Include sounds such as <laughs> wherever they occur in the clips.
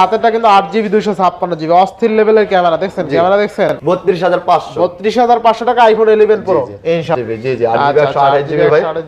হাতেরটা কিন্তু আট জিবি দুইশো ছাপ্পান্ন জিবি। অস্থির লেভেলের ক্যামেরা দেখছেন? ক্যামেরা দেখছেন? বত্রিশ হাজার পাঁচশো। বত্রিশ হাজার পাঁচশো টাকা আইফোন ইলেভেন প্রো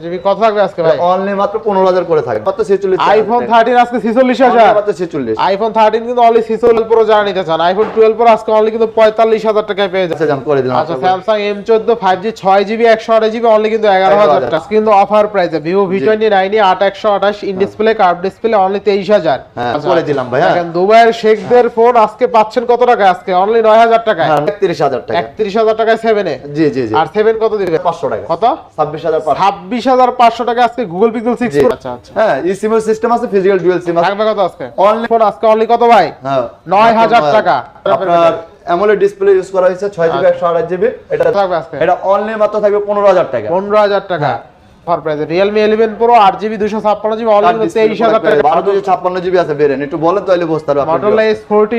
জিবি কত থাকবে আজকে ভাই? অনলি মাত্র পনেরো হাজার করে থাকে। মাত্র ছেচল্লিশ আইফোন থার্টিন আজকে ছিচল্লিশ হাজার। মাত্র ছেচল্লিশ। আইফোন থার্টিন কিন্তু অনলি ছিচল্লিশ প্রো যারা নিতে চান। আইফোন টুয়েলভ প্রো আজকে অনলি কিন্তু পঁয়তাল্লিশ হাজার টাকায় পেয়ে যাচ্ছে। আচ্ছা করে দিলাম। আচ্ছা স্যামসাং এম চোদ্দ ফাইভ জি ছয় জিবি একশো আঠাশ জিবি অনলি কিন্তু এগারো হাজার টাকা। কিন্তু অফার প্রাইসে ভিভো ভি টোয়েন্টি নাইন আট একশো আঠাশ in display curve display only তেইশ হাজার। হ্যাঁ, করে দিলাম ভাই, হ্যাঁ। দুবাইয়ের শেখদের ফোন আজকে পাচ্ছেন কত টাকা আজকে? অনলি নয় হাজার টাকায়। হ্যাঁ একত্রিশ হাজার টাকা একত্রিশ হাজার টাকায় সেভেনে জি জি জি। আর সেভেন কত দিবে? পাঁচশো টাকা। কত? ছাব্বিশ হাজার পাঁচশো। ছাব্বিশ হাজার পাঁচশো টাকা আজকে গুগল পিক্সেল সিক্স জি। আচ্ছা আচ্ছা। হ্যাঁ ই সিমের সিস্টেম আছে ফিজিক্যাল ডুয়েল সিম আছে। থাকবে কত আজকে? অনলি ফোন আজকে অনলি কত ভাই? হ্যাঁ। নয় হাজার টাকা। আপনার অ্যামোলেড ডিসপ্লে ইউজ করা হয়েছে ছয় জিবি একশো আঠাশ জিবি এটা থাকবে আজকে? এটা অনলি মাত্র থাকবে পনেরো হাজার টাকা। পনেরো হাজার টাকা। অফার প্রাইসে ছাপ্পান্ন আর অনলি display তেইশ হাজার করে টাকা। বারো দুশো ছাপ্পান্ন জিবি আছে বেরেন। একটু বলেন তাহলে বুঝতে পারব আপনি। মটোরোলা এস ফোরটি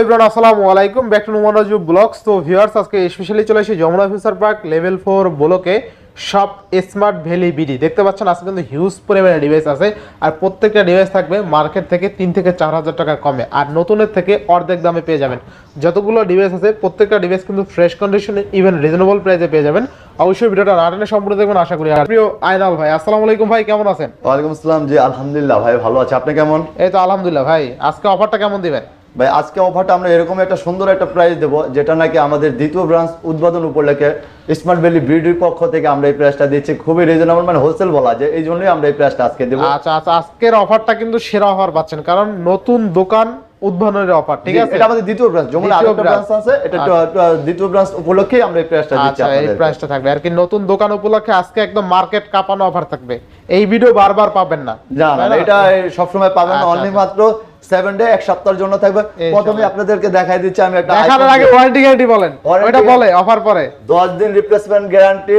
এভরিওয়ান আসসালামু আলাইকুম। Back to Numan Raju blogs তো ভিউয়ার্স আজকে স্পেশালি চলে এসেছি Jamuna future park level four ব্লকে সব স্মার্ট ভ্যালি বিডি দেখতে পাচ্ছেন আজকে কিন্তু হিউজ পরিমাণে ডিভাইস আছে। আর প্রত্যেকটা ডিভাইস থাকবে মার্কেট থেকে তিন থেকে চার হাজার টাকা কমে। আর নতুনের থেকে অর্ধেক দামে পেয়ে যাবেন। যতগুলো ডিভাইস আছে প্রত্যেকটা ডিভাইস কিন্তু ফ্রেশ কন্ডিশনে ইভেন রিজনেবল প্রাইসে পেয়ে যাবেন। অবশ্যই ভিডিওটা নাটনে সম্পূর্ণ দেখবেন আশা করি। আর প্রিয় আইনাল ভাই আসসালামু আলাইকুম ভাই কেমন আছেন? ওয়ালাইকুম আসসালাম জি আলহামদুলিল্লাহ ভাই ভালো আছে। আপনি কেমন? এই তো আলহামদুলিল্লাহ ভাই আজকে অফারটা কেমন দিবেন? ভাই আজকে অফারটা আমরা এরকম একটা সুন্দর একটা প্রাইস দেবো যেটা নাকি আমাদের দ্বিতীয় ব্রাঞ্চ উদ্বোধন উপলক্ষে স্মার্ট ভ্যালি বিডির পক্ষ থেকে আমরা এই প্রাইসটা দিচ্ছি। খুবই রিজনেবল মানে হোলসেল বলা যায় এই জন্যই আমরা এই প্রাইসটা আজকে দেবো। আচ্ছা আচ্ছা আজকের অফারটা কিন্তু সেরা অফার পাচ্ছেন কারণ নতুন দোকান উদ্বোধনের অফার ঠিক আছে? এটা আমাদের দ্বিতীয় ব্রাঞ্চ যেমন আরেকটা ব্রাঞ্চ আছে এটা একটু- একটু দ্বিতীয় ব্রাঞ্চ উপলক্ষেই আমরা এই প্রাইসটা দিচ্ছি আচ্ছা এই আপনাদের প্রাইসটা থাকবে। আর কি নতুন দোকান উপলক্ষে আজকে একদম মার্কেট কাঁপানো অফার থাকবে। এই ভিডিও বারবার পাবেন না। না না না? এটা সবসময় পাবেন আচ্ছা, অনলি আচ্ছা। মাত্র সেভেন ডে এক সপ্তাহের জন্য থাকবে। প্রথমে আপনাদেরকে দেখাই দিচ্ছি আমি একটা দেখানোর আগে ওয়ারেন্টি গ্যারান্টি বলেন। ওইটা বলে অফার পরে। দশ দিন রিপ্লেসমেন্ট গ্যারান্টি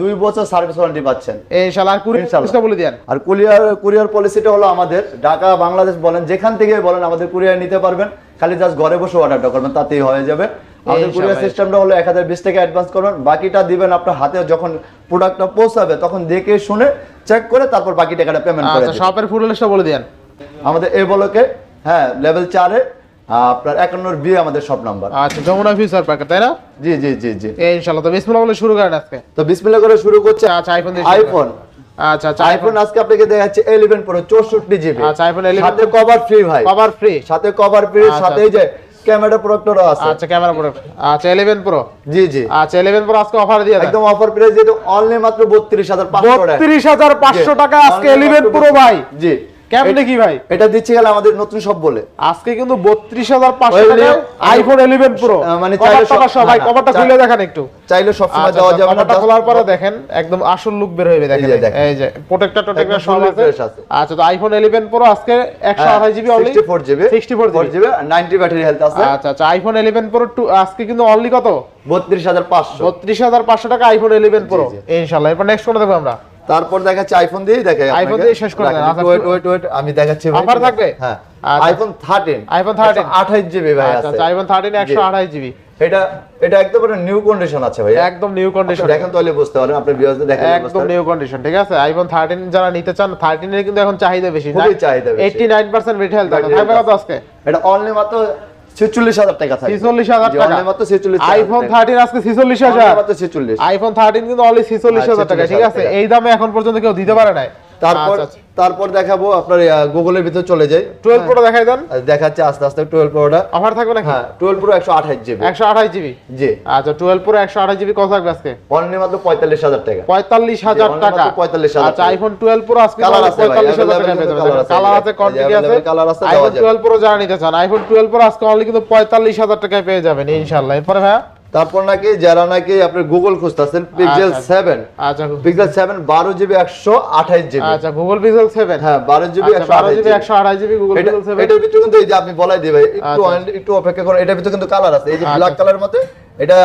দুই বছর সার্ভিস ওয়ারেন্টি পাচ্ছেন। ইনশাআল্লাহ আর ইনশাআল্লাহ। বলে দেন আর কুরিয়ার কুরিয়ার পলিসিটা হলো আমাদের ঢাকা বাংলাদেশ বলেন যেখান থেকে বলেন আমাদের কুরিয়ার নিতে পারবেন। খালি জাস্ট ঘরে বসে অর্ডারটা করবেন তাতেই হয়ে যাবে। আমাদের কুরিয়ার সিস্টেমটা হলো এক হাজার বিশ টাকা অ্যাডভান্স করবেন। বাকিটা দিবেন আপনার হাতে যখন প্রোডাক্টটা পৌঁছাবে তখন দেখে শুনে চেক করে তারপর বাকি টাকাটা পেমেন্ট করে আচ্ছা শপের ফুল লিস্টটা বলে দেন আমাদের এই বলকে হ্যাঁ লেভেল চারে আপনার একান্নর বি আমাদের সব নাম্বার আচ্ছা যমুনা ফিউচার পার্কে তাই না? জি জি জি জি। ইনশাআল্লাহ তো বিসমিল্লাহ বলে শুরু করেন আজকে। তো বিসমিল্লাহ করে শুরু করছে আচ্ছা আইফোন দিয়ে শুরু করেন। আইফোন আচ্ছা আচ্ছা আইফোন আজকে আপনাকে দেখাচ্ছে 11 প্রো 64 জিবি আচ্ছা, iPhone 11 সাথে কভার ফ্রি ভাই। কভার ফ্রি সাথে কভার ফ্রি আচ্ছা, সাথে যে ক্যামেরা প্রোটেক্টরও আছে। আচ্ছা ক্যামেরা প্রোডাক্ট আচ্ছা 11 প্রো জি জি। আচ্ছা 11 প্রো আজকে অফার দিয়ে একদম অফার প্রাইস যেহেতু অনলি মাত্র 32500 টাকা। বত্রিশ হাজার পাঁচশো টাকা আজকে Only এলিভেন মাত্র প্রো ভাই। জি। কেমনে কি ভাই? এটা দিচ্ছি গেলে আমাদের নতুন সব বলে। আজকে কিন্তু বত্রিশ হাজার পাঁচশো টাকা আইফোন ইলেভেন প্রো মানে কভারটা খুলে দেখান একটু। চাইলে সব সময় আচ্ছা, দেওয়া যাবে না খোলার পরে দেখেন একদম আসল লুক বের হইবে দেখেন। এই যে। প্রোটেক্টর সব আছে। আচ্ছা তো আইফোন ইলেভেন প্রো আজকে একশো হ্যাঁ, আঠাশ GB only 64 GB 64 4 GB 90 battery health আছে। আচ্ছা আচ্ছা আইফোন ইলেভেন প্রো টু আজকে কিন্তু অনলি কত? 32500 বত্রিশ হাজার পাঁচশো টাকা আইফোন ইলেভেন প্রো জি। ইনশাল্লাহ এরপর নেক্সট কোনটা দেখব আমরা? তারপর দেখাচ্ছি আইফোন দিয়েই দেখে iPhone দিয়ে শেষ করে ওয়েট ওয়েট ওয়েট আমি দেখাচ্ছি। Offer থাকবে? হ্যাঁ। আইফোন 13 iPhone 13 28 জিবি ভাই আচ্ছা আছে। আচ্ছা আইফোন থার্টিন একশো আঠাশ জিবি এটা এটা একদম নিউ কন্ডিশন আছে ভাই একদম নিউ কন্ডিশন দেখেন তাহলে বুঝতে পারেন আপনি ভিউয়ারদের দেখেন একদম নিউ কন্ডিশন ঠিক আছে? আইফোন থার্টিন যারা নিতে চান থার্টিন এর কিন্তু এখন চাহিদা বেশি। খুবই চাহিদা বেশি। Eighty nine percent rate health Battery থাকবে কত আজকে? এটা অনলি মাত্র 46000 টাকা থাকবে। 46000 জি, টাকা। মাত্র ছেচল্লিশ আইফোন থার্টিন আজকে ছিচল্লিশ হাজার। মাত্র 46 আইফোন থার্টিন কিন্তু ছিচল্লিশ হাজার টাকা ঠিক আছে? এই দামে এখন পর্যন্ত কেউ দিতে পারে নাই। তারপর তারপর দেখাবো আপনার গুগলের ভিতরে চলে যাই। টুয়েলভ প্রো দেখাই দেন। দেখাচ্ছে আস্তে আস্তে 12 প্রোটা অফার থাকবে নাকি? হ্যাঁ 12 প্রো 128 জিবি একশো আঠাশ জিবি জি। আচ্ছা টুয়েলভ প্রো একশো আঠাশ জিবি কত থাকবে আজকে? অনলি মাত্র 45000 টাকা। পঁয়তাল্লিশ হাজার টাকা। মাত্র 45,000 আচ্ছা আইফোন টুয়েলভ প্রো আজকে আছে পঁয়তাল্লিশ হাজার টাকা কালার আছে। কোয়ান্টিটি আছে colour আছে, আইফোন। টুয়েলভ প্রো যারা নিতে চান আইফোন টুয়েলভ প্রো আজকে অনলি কিন্তু পঁয়তাল্লিশ হাজার টাকায় পেয়ে যাবেন ইনশাল্লাহ এরপরে ভাইয়া? তারপর নাকি যারা নাকি আপনার গুগল খুঁজতেছেন পিক্সেল আচ্ছা, 7 আচ্ছা পিক্সেল 7 12 জিবি 128 জিবি আচ্ছা গুগল পিক্সেল সেভেন হ্যাঁ 12 জিবি আচ্ছা, বারো জিবি একশো আঠাশ জিবি গুগল এটা পিক্সেল সেভেন এটার ভিতরে কিন্তু এই যে আপনি বলাই দিবে একটু আচ্ছা, অন- একটু অপেক্ষা করুন এটার ভিতরে কিন্তু কালার আছে এই যে আচ্ছা। ব্ল্যাক কালারের মধ্যে এটা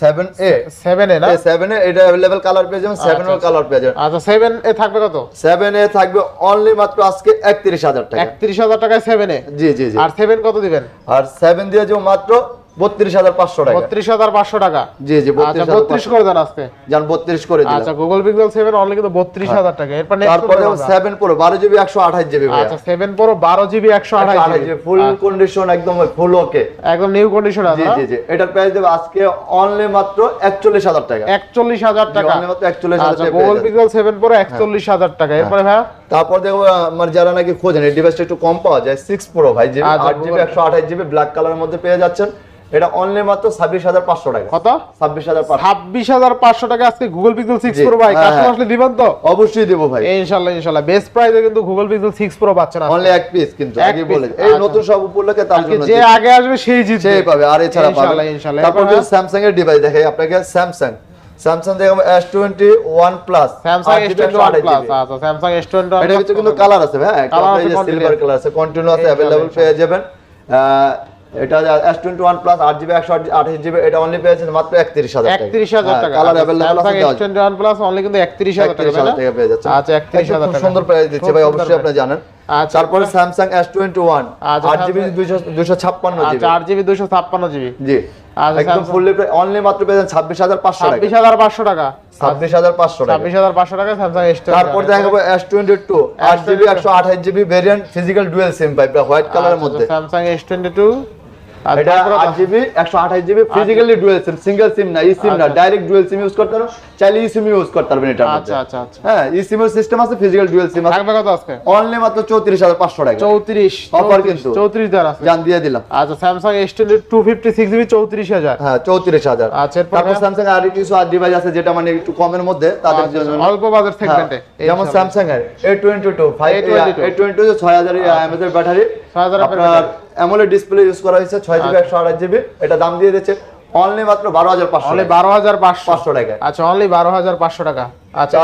7 এ সেভেন এ না 7 এ এটা अवेलेबल কালার পেয়ে যাবেন 7 এর কালার পেয়ে যাবেন আচ্ছা সেভেন এ থাকবে কত 7 এ থাকবে অনলি মাত্র আজকে 31000 টাকা একত্রিশ হাজার টাকায় সেভেন এ জি জি জি আর সেভেন কত দিবেন আর 7 দিয়ে যে মাত্র বত্রিশ হাজার পাঁচশো টাকা। বত্রিশ হাজার পাঁচশো টাকা। জি জি আচ্ছা বত্রিশ বত্রিশ করে দেন আজকে। যান বত্রিশ করে দিলাম। আচ্ছা গুগল পিক্সেল সেভেন অনলি কিন্তু বত্রিশ হাজার টাকা। এরপর তারপরে সেভেন প্রো বারো জিবি একশো আঠাশ জিবি আচ্ছা সেভেন প্রো বারো জিবি একশো আঠাশ জিবি ফুল কন্ডিশন একদম ফুল ওকে একদম নিউ কন্ডিশন জি জি জি। এটার প্রাইস দেবে আজকে অনলি মাত্র একচল্লিশ হাজার টাকা। একচল্লিশ হাজার টাকা। মাত্র একচল্লিশ হাজার গুগল পিক্সেল সেভেন প্রো একচল্লিশ হাজার টাকা। এরপরে ভাই তারপর দেখো আমার যারা নাকি খোঁজেন এই ডিভাইসটা একটু কম পাওয়া যায় সিক্স প্রো ভাই জিবি আট জিবি একশো আঠাশ জিবি ব্ল্যাক কালারের মধ্যে পেয়ে যাচ্ছেন। এটা অনলি মাত্র ছাব্বিশ হাজার পাঁচশো টাকা। কত? ছাব্বিশ হাজার পাঁচশো। ছাব্বিশ হাজার পাঁচশো টাকা আজকে গুগল পিক্সেল সিক্স প্রো ভাই। হ্যাঁ, কাস্টমার হ্যাঁ। আসলে দিবেন তো? অবশ্যই দেবো ভাই। বেস্ট প্রাইসে কিন্তু গুগল পিক্সেল প্রো পাচ্ছেন। অনলি এক পিস কিন্তু আগে বলে এই আচ্ছা। নতুন সব উপলক্ষে তার জন্য যে আগে আসবে সেই জিতবে। সেই পাবে আর এছাড়া পাবে। তারপর স্যামসাং এর ডিভাইস দেখাই। আপনাকে স্যামসাং স্যামসাং দেখো S twenty one plus Samsung S twenty one plus আচ্ছা স্যামসাং এস টোয়েন্টি এটা কিন্তু কালার আছে Colour আপনার আছে, সিলভার কালার আছে। কন্টিনিউ আছে। অ্যাভেলেবল পেয়ে যাবেন। এটা এস টোয়েন্টি ওয়ান প্লাস আট জিবি একশো আঠাশ জিবি এটা অনলি পেয়েছেন মাত্র একত্রিশ হাজার একত্রিশ হাজার টাকা। কালার অ্যাভেলেবল স্যামসাং আছে S twenty one plus only কিন্তু একত্রিশ হাজার টাকা পেয়ে যাচ্ছে আচ্ছা একত্রিশ হাজার খুব টাকা। সুন্দর প্রাইস দিচ্ছে ভাই অবশ্যই আপনি জানেন। আচ্ছা, তারপরে স্যামসাং এস টোয়েন্টি ওয়ান আচ্ছা, আট জিবি Samsung- দুইশো দুইশো ছাপ্পান্ন জিবি আচ্ছা আট জিবি দুশো ছাপ্পান্ন জিবি জি। আচ্ছা, একদম ফুললি অনলি মাত্র পেয়েছেন ছাব্বিশ হাজার পাঁচশো ছাব্বিশ হাজার পাঁচশো টাকা। ছাব্বিশ হাজার পাঁচশো ছাব্বিশ হাজার পাঁচশো টাকা স্যামসাং এস তারপর দেখাবো এস টোয়েন্টি টু আট জিবি একশো আঠাশ GB variant physical dual SIM pipe white কালারের মধ্যে। স্যামসাং এস টোয়েন্টি টু এটা আট জিবি একশো আঠাশ GB physically dual SIM single SIM না ই সিম না আচ্ছা। ডাইরেক্ট ডুয়েল সিম ইউজ করতে পারো। চাইলে ই সিম ইউজ করতে পারবেন এটা আচ্ছা আচ্ছা আচ্ছা। হ্যাঁ ই সিস্টেম আছে ফিজিক্যাল ডুয়েল সিম থাকবে কত আজকে? অনলি মাত্র টাকা। কিন্তু। আছে। জান দিয়ে দিলাম। আচ্ছা স্যামসাং এস টু জিবি চৌত্রিশ হাজার। হ্যাঁ চৌত্রিশ হাজার। আচ্ছা, তারপর স্যামসাং আর কিছু আর ডিভাইস আছে যেটা মানে একটু কমের মধ্যে তাদের জন্য। অল্প বাজার হ্যাঁ, সেগমেন্টে যেমন স্যামসাং এর A twenty two five A22 A twenty two ছয় হাজার এমএস এর ব্যাটারি 6000 এর আপনার অ্যামোলেড ডিসপ্লে ইউজ করা হয়েছে ছয় জিবি একশো আঠাশ জিবি এটা দাম দিয়ে দিচ্ছে অনলি মাত্র বারো হাজার পাঁচশো অনলি বারো হাজার পাঁচশো। পাঁচশো টাকা আচ্ছা অনলি বারো হাজার পাঁচশো টাকা। আচ্ছা?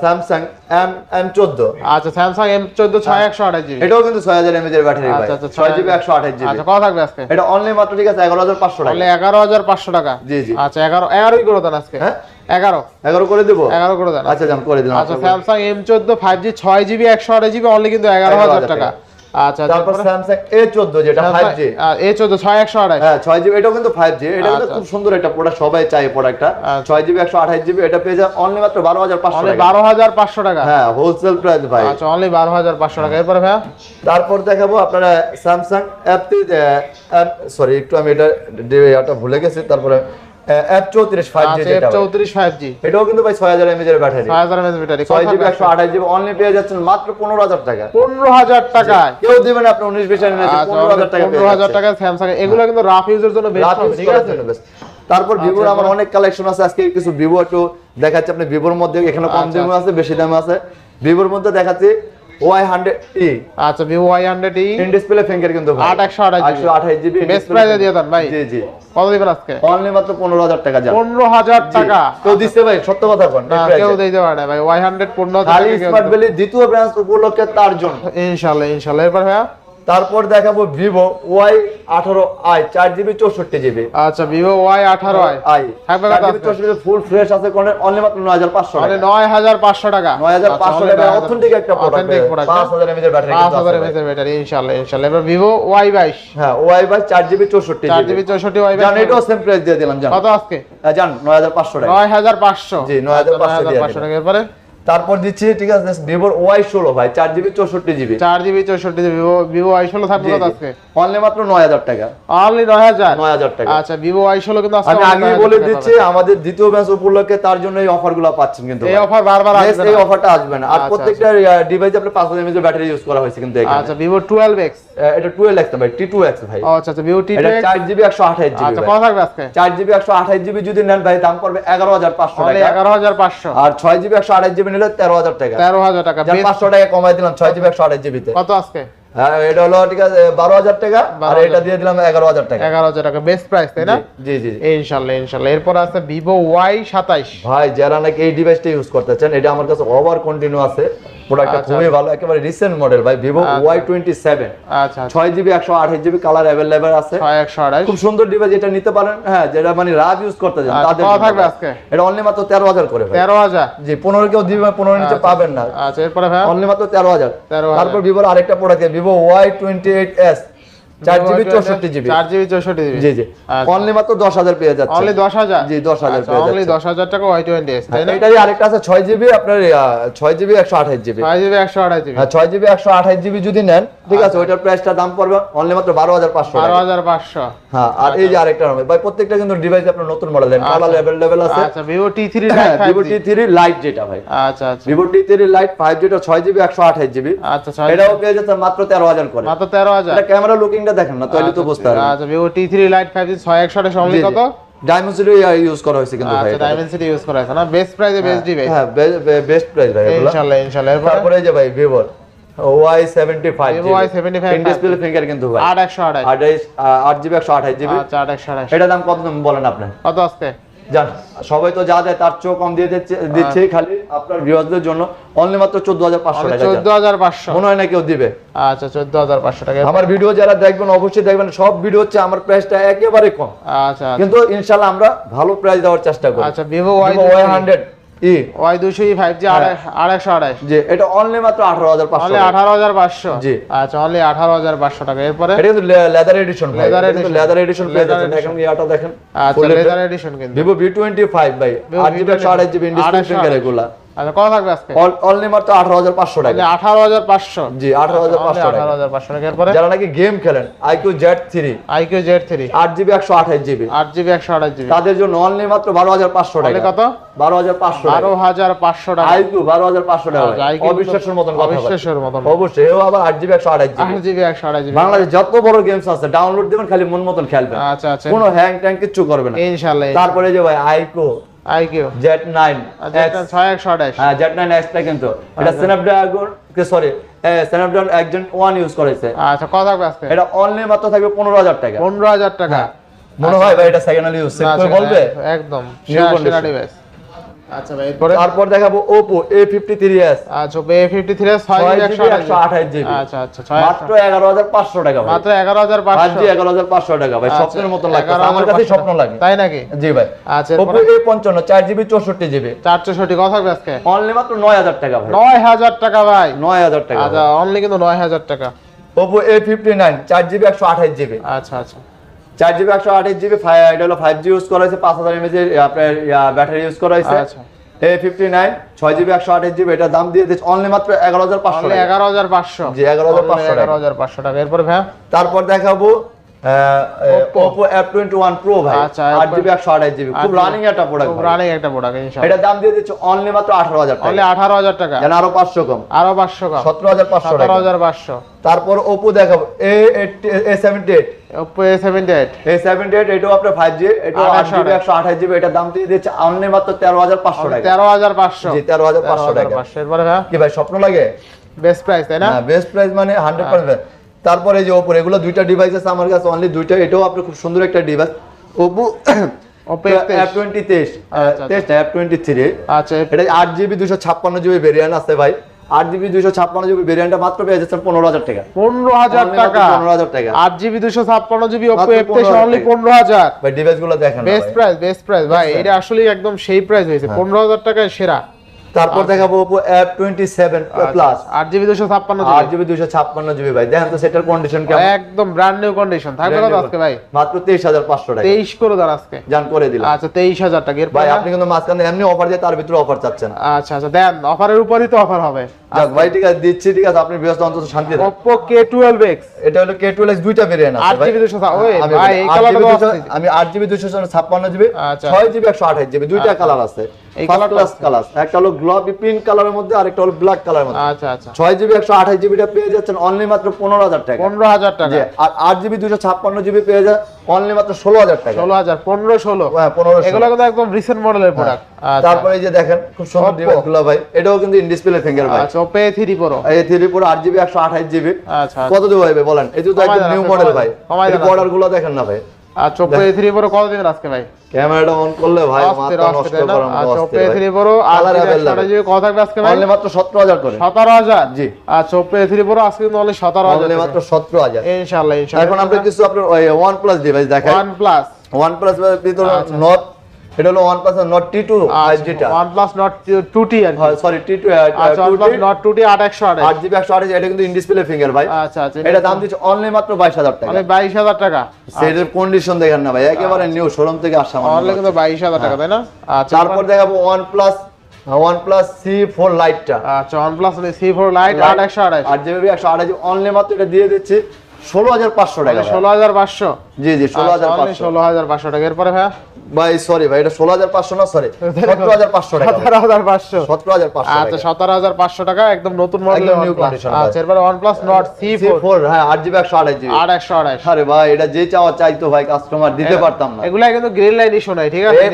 স্যামসাং এম এম চোদ্দ। আচ্ছা স্যামসাং এম চোদ্দ ছয় একশো আঠাশ জিবি এটাও কিন্তু ছয় হাজার এর ব্যাটারি আচ্ছা আচ্ছা ছয় জিবি একশো আঠাশ জিবি আচ্ছা কত থাকবে আজকে? এটা অনলি মাত্র ঠিক আছে এগারো হাজার পাঁচশো টাকা। এগারো হাজার পাঁচশো টাকা? জি, জি। আচ্ছা এগারো এগারোই করে দেন আজকে। হ্যাঁ? এগারো। এগারো করে দেবো? এগারো করে দেন। আচ্ছা করে দিলাম। আচ্ছা স্যামসাং এম চোদ্দ ফাইভ জি ছয় জিবি একশো আঠাশ জিবি অনলি কিন্তু এগারো হাজার টাকা। আচ্ছা তারপর স্যামসাং যেটা হ্যাঁ এটাও কিন্তু এটা কিন্তু। খুব সুন্দর একটা প্রোডাক্ট সবাই চাই প্রোডাক্টটা। ছয় জিবি একশো আঠাশ জিবি এটা পেয়ে যায় অনলি মাত্র বারো হাজার পাঁচশো অনলি টাকা। বারো হাজার পাঁচশো টাকা। হ্যাঁ হোলসেল প্রাইস ভাই। আচ্ছা অনলি বারো হাজার পাঁচশো টাকা। এরপরে ভাইয়া? তারপর দেখাবো আপনারা স্যামসাং সরি একটু আমি এটা এটা ভুলে গেছি তারপরে আচ্ছা যেটা ভাই। চৌত্রিশ ফাইভ জি এটাও কিন্তু ভাই ছয় হাজার এমএজ এর ব্যাটারি ছয় হাজার এমএস ব্যাটারি ছয় জিবি একশো আঠাশ জিবি অনলি পেয়ে যাচ্ছেন মাত্র পনেরো হাজার টাকা পনেরো হাজার টাকায়। কেউ দেবেন আপনি উনিশ বিশ আচ্ছা, পনেরো হাজার টাকা পনেরো হাজার টাকা স্যামসাং এগুলো কিন্তু রাফ ইউজের জন্য বেস্ট রাত হবে। use ঠিক আছে তারপর ভিভোর আমার অনেক কালেকশন আছে। আজকে কিছু ভিভো একটু দেখাচ্ছি। আপনি ভিভোর মধ্যে এখানে কম আচ্ছা, দামে আছে বেশি দামে আছে। ভিভোর মধ্যে দেখাচ্ছি। ওয়াই হান্ড্রেড ই আচ্ছা Vivo Y hundred E in display finger কিন্তু আট একশো আঠাশ আঠাশ জিবি বেস্ট প্রাইসে দিয়ে দেন ভাই। জি জি। কত দিবেন আজকে? অনলি মাত্র পনেরো হাজার টাকা পনেরো হাজার টাকা। কেউ দিচ্ছে ভাই সত্য কথা কোন কেউ দিতে পারে ভাই। ওয়াই হান্ড্রেড পনেরো হাজার দ্বিতীয় ব্রাঞ্চ উপলক্ষে তার জন্য। ইনশাল্লাহ ইনশাল্লাহ। এরপর ভাইয়া? তারপর দেখাবো ভিভো ওয়াই আঠারো আই চার জিবি চৌষট্টি জিবি। আচ্ছা ভিভো ওয়াই আঠারো আই। চৌষট্টি ফুল ফ্রেশ আছে কোন অনলি মাত্র নয় হাজার পাঁচশো মানে টাকা। নয় হাজার পাঁচশো টাকা। নয় হাজার আচ্ছা, পাঁচশো টাকা 9,500 অথেন্টিক একটা প্রোডাক্ট পাঁচ হাজার এমএজ এর ব্যাটারি পাঁচ হাজার এমএস এর ব্যাটারি ইনশাল্লাহ ইনশাল্লাহ এবার ভিভো ওয়াই বাইশ। হ্যাঁ ওয়াই বাই চার জিবি চৌষট্টি চার জিবি। চৌষট্টি ওয়াই জান বাইশ এটাও সেম প্রাইস দিয়ে দিলাম জান। কত আজকে? হ্যাঁ, জান নয় হাজার পাঁচশো টাকা। নয় হাজার পাঁচশো। জি, 9,500 দিয়ে পাঁচশো টাকা। এরপরে? তারপর দিচ্ছি ঠিক আছে ভিভোর ওয়াই ষোলো ভাই চার জিবি চৌষট্টি জিবি। চার জিবি চৌষট্টি জিবি ভিভো ওয়াই ষোলো থাকবে আজকে? অনলি মাত্র নয় হাজার টাকা। অনলি নয় হাজার? নয় হাজার টাকা। আচ্ছা ভিভো ওয়াই ষোলো কিন্তু আমি আগে বলে দিচ্ছি আমাদের দ্বিতীয় ব্যাচ উপলক্ষে তার জন্য এই অফারগুলো পাচ্ছেন কিন্তু এই অফার বারবার আসবে এই অফারটা আসবে না। আর আচ্ছা, প্রত্যেকটা ডিভাইসে আপনি পাঁচ হাজার ব্যাটারি ইউজ করা হয়েছে কিন্তু আচ্ছা ভিভো টুয়েলভ এক্স এটা টুয়েলভ এক্স ভাই টি টু এক্স ভাই। আচ্ছা আচ্ছা ভিভো টি এটা চার জিবি একশো আঠাশ জিবি আচ্ছা কত থাকবে আজকে? চার জিবি একশো আঠাশ জিবি যদি নেন ভাই দাম পড়বে এগারো হাজার পাঁচশো টাকা। এগারো হাজার পাঁচশো। আর ছয় জিবি একশো আঠাশ জিবি নিলে তেরো হাজার টাকা। তেরো হাজার টাকা। পাঁচশো টাকা কমাই দিলাম ছয় জিবি একশো আঠাশ জিবিতে। কত আজকে? হ্যাঁ এটা হলো ঠিক আছে বারো হাজার টাকা আর এটা দিয়ে দিলাম এগারো হাজার টাকা। এগারো হাজার টাকা বেস্ট প্রাইস তাই না? জি জি। ইনশাল্লাহ ইনশাল্লাহ। এরপর আছে ভিভো ওয়াই সাতাইশ। ভাই যারা নাকি এই ডিভাইসটা ইউজ করতে চান এটা আমার কাছে ওভার কন্টিনিউ আছে। প্রোডাক্টটা আচ্ছা। খুবই ভালো একেবারে রিসেন্ট মডেল ভাই ভিভো আচ্ছা। ওয়াই টোয়েন্টি সেভেন আচ্ছা আচ্ছা। ছয় জিবি একশো আঠাশ জিবি কালার অ্যাভেলেবেল আছে। খুব সুন্দর ডিভাইস এটা নিতে পারেন হ্যাঁ যেটা মানে রাব ইউজ করতে যান আচ্ছা, তাদের? এটা অনলি মাত্র তেরো হাজার করে ভাই। তেরো হাজার? জি পনেরো কেউ দিবে পনেরো নিচে পাবেন না। আচ্ছা এরপরে ভাই? অনলি মাত্র তেরো হাজার। 13,000 তারপর ভিভোর আরেকটা product Vivo Y twenty eight S চার জিবি চৌষট্টি জিবি। চার জিবি চৌষট্টি জিবি। জি জি। অনলি মাত্র দশ হাজার পেয়ে যাচ্ছে। অনলি দশ হাজার? জি দশ হাজার পেয়ে যাচ্ছে। দশ হাজার টাকা ওয়াই টোয়েন্টি এস এটারই আরেকটা আছে ছয় জিবি আপনার ছয় জিবি একশো আঠাশ জিবি। ছয় জিবি একশো আঠাশ জিবি। ছয় জিবি একশো আঠাশ জিবি যদি নেন ঠিক আছে ওইটার প্রাইসটা দাম পড়বে অনলি মাত্র বারো হাজার পাঁচশো বারো হাজার পাঁচশো। হ্যাঁ আর এই যে আরেকটা হবে ভাই প্রত্যেকটা কিন্তু ডিভাইস আপনার নতুন মডেল কালার আছে। আচ্ছা Vivo T three Vivo T three lite যেটা ভাই। আচ্ছা আচ্ছা। Vivo T three lite five যেটা ছয় জিবি একশো আঠাশ জিবি। আচ্ছা এটাও পেয়ে যাচ্ছে মাত্র তেরো হাজার করে। মাত্র তেরো হাজার। ক্যামেরা লুকিংটা দেখেন না তাহলে তো বুঝতে পারবেন। আচ্ছা Vivo T three lite five G ছয় একশো আঠাশ অনলি কত? ডায়মন্ডসিটি ইউজ করা হয়েছে কিন্তু ভাই আচ্ছা। ডাইমেনসিটি ইউজ করা আছে না? বেস্ট প্রাইসে বেস্ট ডিভাইস হ্যাঁ বেস্ট প্রাইস ভাই ইনশাআল্লাহ ইনশাআল্লাহ তারপরে এই যে ভাই Vivo Y seventy five Y Y75 in display finger কিন্তু ভাই। আট একশো আঠাশ। আঠাইশ আট জিবি একশো আঠাশ জিবি আচ্ছা আট একশো আঠাশ। এটা দাম কত বলেন আপনি? কত আসতে জান সবাই তো যা দেয় তার চেয়েও কম দিয়ে দিচ্ছে দিচ্ছে খালি আপনার ভিউয়ারদের জন্য। অনলি মাত্র চোদ্দ হাজার পাঁচশো টাকা চোদ্দ হাজার পাঁচশো। মনে হয় না কেউ দিবে। আচ্ছা চোদ্দ হাজার পাঁচশো টাকা। আমার ভিডিও যারা দেখবেন অবশ্যই দেখবেন সব ভিডিও হচ্ছে আমার প্রাইসটা একেবারে কম। আচ্ছা কিন্তু ইনশাল্লাহ আমরা ভালো প্রাইস দেওয়ার চেষ্টা করি। আচ্ছা Vivo Y hundred E Y দুশো ই ফাইভ জি আড়াইশো আড়াইশ যে এটা অনলি মাত্র আঠারো হাজার পাঁচশো অনলি আঠারো হাজার পাঁচশো। জি। আচ্ছা অনলি আঠারো হাজার পাঁচশো টাকা। এরপরে? এটা কিন্তু leather edition leather edition। Leather edition পেয়ে যাচ্ছেন। এখন ইয়াটা দেখেন? আচ্ছা লেদার এডিশন কিন্তু। ভিভো ভি টোয়েন্টি ফাইভ ভাই। আট জিবি একশো আঠাশ জিবি ডিসপ্লে 828 ফিঙ্গার এগুলা। আচ্ছা কত থাকবে আজকে? অনলি মাত্র আঠারো হাজার পাঁচশো টাকা। আঠারো হাজার পাঁচশো। জি আঠারো হাজার পাঁচশো আঠারো টাকা হাজার পাঁচশো টাকা। এরপরে? যারা নাকি গেম খেলেন আট জিবি একশো আঠাশ জিবি তাদের জন্য অনলি মাত্র বারো হাজার পাঁচশো তাহলে টাকা কত? বারো হাজার পাঁচশো বারো হাজার পাঁচশো টাকা। আইকিউ বারো হাজার পাঁচশো টাকা। আচ্ছা। IQ অবিশ্বাসের মতন কথা অবিশ্বাসের মতন। অবশ্যই এও আবার বাংলাদেশ যত বড় গেমস আছে ডাউনলোড দিবেন খালি মন মতন খেলবেন। আচ্ছা আচ্ছা। কোনো হ্যাং ট্যাং কিচ্ছু করবে না। ইনশাল্লাহ তারপরে যে ভাই আইকো আইকিউ জেড নাইন ছয় একশো আঠাশ। হ্যাঁ জেড নাইন এক্সটা কিন্তু। এটা আচ্ছা। স্ন্যাপড্রাগন সরি স্ন্যাপড্রাগন একজন ওয়ান ইউজ করেছে। আচ্ছা কত থাকবে এটা অনলি মাত্র থাকবে পনেরো হাজার টাকা। পনেরো হাজার টাকা। মনে হয় ভাই এটা সেকেন্ড হ্যান্ড ইউজ বলবে? একদম। আচ্ছা ভাই এরপরে তারপর দেখাবো আচ্ছা জিবি আচ্ছা আচ্ছা মাত্র টাকা ভাই। মাত্র এগারো হাজার পাঁচ পাঁচশো জি এগারো হাজার পাঁচশো টাকা ভাই স্বপ্নের মতন লাগে আমার কাছে স্বপ্ন লাগে। তাই নাকি? জি ভাই। আচ্ছা এ পঞ্চান্ন চার জিবি চৌষট্টি জিবি চারশোষট্টি কত থাকবে আজকে? অনলি মাত্র নয় হাজার টাকা ভাই। নয় হাজার টাকা ভাই। নয় হাজার টাকা আচ্ছা অনলি কিন্তু নয় হাজার টাকা। ওপো এ ফিফটি নাইন চার জিবি একশো আঠাশ জিবি আচ্ছা আচ্ছা। চার জিবি একশো আঠাশ জিবি এটা হলো ফাইভ জি ইউজ করা হয়েছে পাঁচ হাজার এমএজ এর আপনার ব্যাটারি ইউজ করা হয়েছে। আচ্ছা। এ ফিফটি নাইন ছয় জিবি একশো আঠাশ জিবি এটা দাম দিয়ে দিচ্ছে অনলি মাত্র এগারো হাজার পাঁচশো এগারো হাজার পাঁচশো। জি, 11,500 টাকা। এগারো হাজার পাঁচশো টাকা। এরপরে ভাই তারপর দেখাবো টোয়েন্টি ওয়ান প্রো ভাই। আচ্ছা, আট জিবি একশো আঠাশ জিবি খুব রানিং একটা প্রোডাক্ট খুব রানিং একটা প্রোডাক্ট ইনশাআল্লাহ। এটা দাম দিয়ে দিচ্ছে অনলি মাত্র আঠারো হাজার অনলি টাকা আঠারো হাজার টাকা? যেন আরও পাঁচশো কম। আরও পাঁচশো কম। সতেরো হাজার পাঁচশো সতেরো টাকা হাজার পাঁচশো। তারপর ওপো দেখাবো। সেভেন্টি এইট এই সেভেন্টি এইট এটাও আপনার ফাইভ জি এটাও আট আঠাশশো জিবি একশো আঠাশ জিবি এটা দাম দিয়ে দিচ্ছে অনলি মাত্র তেরো হাজার পাঁচশো টাকা। তেরো হাজার পাঁচশো। জি তেরো হাজার পাঁচশো টাকা। পাঁচশো। এরপরে কি ভাই স্বপ্ন লাগে? বেস্ট প্রাইস তাই না? বেস্ট প্রাইস মানে হান্ড্রেড পার্সেন্ট তারপরে যে ওপো এগুলো দুইটা ডিভাইস আছে আমার কাছে অনলি দুইটা এটাও আপনার খুব সুন্দর একটা ডিভাইস ওপো ওপো আচ্ছা, আচ্ছা। আছে ভাই। আট জিবি ছাপ্পান্ন জিবি ভেরিয়েন্টটা মাত্র পেয়ে যাচ্ছেন পনেরো হাজার টাকা। পনেরো হাজার টাকা। 15,000 টাকা। আট জিবি দুশো ছাপ্পান্ন জিবি ওপো এফ তেইশ অনলি পনেরো হাজার ভাই ডিভাইসগুলো দেখেন বেস্ট প্রাইস বেস্ট প্রাইস ভাই এটা আসলে একদম সেই প্রাইস হয়েছে। পনেরো হাজার টাকায় সেরা। তারপর দেখাবো Oppo F twenty seven plus আট জিবি দুশো ছাপ্পান্ন আট জিবি দুশো ছাপ্পান্ন জিবি ভাই। দেখেন তো সেটার কন্ডিশন কেমন। একদম ব্র্যান্ড নিউ কন্ডিশন থাকবে কত আজকে ভাই? মাত্র তেইশ হাজার পাঁচশো টাকা। তেইশ করে দাঁড় আজকে। জান করে দিলাম। আচ্ছা তেইশ হাজার টাকা। ভাই আপনি কিন্তু মাঝখানে এমনি অফার দিয়ে তার ভিতরে অফার চাচ্ছেন। আচ্ছা আচ্ছা। দেন অফারের উপরই তো অফার হবে। যাক ভাই ঠিক আছে দিচ্ছি ঠিক আছে। আপনি ব্যস্ত অন্তত শান্তি টুয়েলভ এক্স এটা হলো কে টুয়েলভ দুইটা ভেরিয়েন্ট আছে ভাই। জিবি দুশো ওই আমি ভাই এই কালারটা GB। আমি আট জিবি দুশো ছাপ্পান্ন জিবি আচ্ছা। ছয় জিবি একশো আঠাশ জিবি দুইটা কালার আছে। এই ফার্স্ট কালারটা ক্লাস কালার একটা হলো গ্লোবি পিঙ্ক কালারের মধ্যে আরেকটা হলো ব্ল্যাক কালারের মধ্যে। আচ্ছা আচ্ছা। ছয় জিবি একশো আঠাশ জিবিটা পেয়ে যাচ্ছেন অনলি মাত্র পনেরো হাজার টাকা। পনেরো হাজার টাকা। আর আট জিবি দুশো ছাপ্পান্ন জিবি পেয়ে যায় অনলি মাত্র ষোলো হাজার টাকা। ষোলো হাজার পনেরো ষোলো। হ্যাঁ পনেরো এগুলো কিন্তু একদম রিসেন্ট মডেলের প্রোডাক্ট তারপরে এই যে দেখেন খুব সুন্দর Oppo। ডিভাইসগুলো ভাই। এটাও কিন্তু ইন ডিসপ্লে ফিঙ্গার ভাই। আচ্ছা ওপো থ্রি প্রো এই থ্রি পুরো আট জিবি একশো আঠাশ জিবি আচ্ছা কত দেবো ভাই বলেন? এই তো একদম নিউ মডেল ভাই। বর্ডারগুলো দেখেন না ভাই। আচ্ছা ওপো থ্রি প্রো কত দিবেন আজকে ভাই? ক্যামেরাটা অন করলে ভাই মাথা নষ্ট করার মতো আচ্ছা ওপো অস্থির এ ভাই। থ্রি প্রো আর Colour একশো available। আঠাশ জিবি কত থাকবে আজকে ভাই। অনলি মাত্র সতেরো হাজার করে। সতেরো হাজার? জি। আর ওপো থ্রি প্রো আজকে কিন্তু অনলি সতেরো হাজার অনলি মাত্র সতেরো হাজার। ইনশাল্লাহ এখন আমরা কিছু আপনার ওয়ান প্লাস ডিভাইস দেখাই। ওয়ান প্লাস ওয়ান প্লাস ভিতরে আচ্ছা। নট এটা হলো OnePlus Nord T2 যেটা OnePlus Nord 2T আর হ্যাঁ সরি T2 আচ্ছা, OnePlus Nord 2T 8128 8GB 128 এটা কিন্তু ইনডিসপ্লে ফিঙ্গার ভাই। আচ্ছা আচ্ছা এটা দাম দিচ্ছে অনলি মাত্র 22000 টাকা। মানে 22000 টাকা। সেটের কন্ডিশন দেখেন না ভাই একেবারে আচ্ছা, নিউ শোরুম থেকে আসা মানে অনলি কিন্তু 22000 টাকা হ্যাঁ। তাই না? আচ্ছা তারপর দেখাবো OnePlus OnePlus C4 Lite আচ্ছা OnePlus C4 Lite 8128 8GB 128 only মাত্র এটা দিয়ে দিচ্ছি 16500 টাকা 16500 জি জি ষোলো হাজার ষোলো হাজার পাঁচশো টাকা। এরপরে ভাইয়া? ভাই সরি ভাই এটা ষোলো হাজার পাঁচশো না সরি <laughs> সতেরো হাজার পাঁচশো টাকা। সতেরো হাজার পাঁচশো। সতেরো হাজার পাঁচশো আচ্ছা সতেরো হাজার পাঁচশো টাকা একদম নতুন মডেল একদম new আচ্ছা এরপরে one plus Nord C C four four হ্যাঁ আট জিবি একশো আঠাশ জিবি আট একশো আঠাশ আরে ভাই এটা যে চাওয়া চাইতো ভাই কাস্টমার দিতে পারতাম না। এগুলা কিন্তু গ্রিন লাইন ইস্যু নাই ঠিক আছে?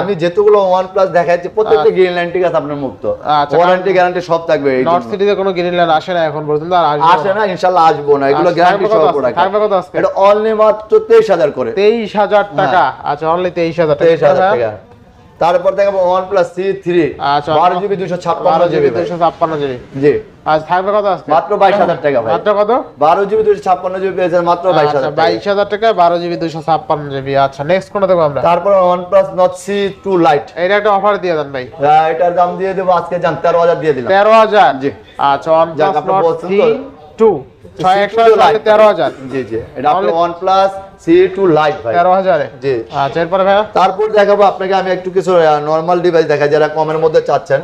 আমি যেতগুলো ওয়ান প্লাস দেখাচ্ছি প্রত্যেকটা গ্রিন লাইন ঠিক আছে আপনার মুক্ত। আচ্ছা, ওয়ারেন্টি গ্যারান্টি সব থাকবে। সিটিতে কোনো গ্রিন লাইন আসে না এখন পর্যন্ত আর আসে না। ইনশাল্লাহ আসব না। এগুলো আচ্ছা, গ্যারান্টি সহ প্রোডাক্ট থাকবে কত আজকে? এটা অনলি মাত্র তেইশ হাজার করে। তেইশ হাজার টাকা। আচ্ছা অনলি তেইশ হাজার তেইশ হাজার টাকা টাকা। তারপর দেখাবো ওয়ান প্লাস সি থ্রি আচ্ছা, বারো জিবি দুশো ছাপ্পান্ন জিবি দুশো ছাপ্পান্ন জিবি জি। আজ থাকবে কত আজকে? মাত্র বাইশ হাজার টাকা ভাই। মাত্র কত? বারো জিবি দুশো ছাপ্পান্ন জিবি পেয়েছেন মাত্র বাইশ আচ্ছা হাজার বাইশ হাজার টাকা বারো জিবি দুশো ছাপ্পান্ন জিবি আচ্ছা নেক্সট কোনটা দেবো আমরা? তারপর one plus Nord C two lite এটা একটা অফার দিয়ে দেন ভাই। এটার দাম দিয়ে দেবো আজকে জান তেরো হাজার দিয়ে দিলাম। তেরো হাজার? জি। আচ্ছা one plus Nord C two G এটা আপনি Only- one plus C two lite ভাই। তেরো হাজারে। জি। আচ্ছা এরপরে ভাইয়া? তারপর দেখাবো আপনাকে আমি একটু কিছু নর্মাল ডিভাইস দেখাই যারা কমের মধ্যে চাচ্ছেন।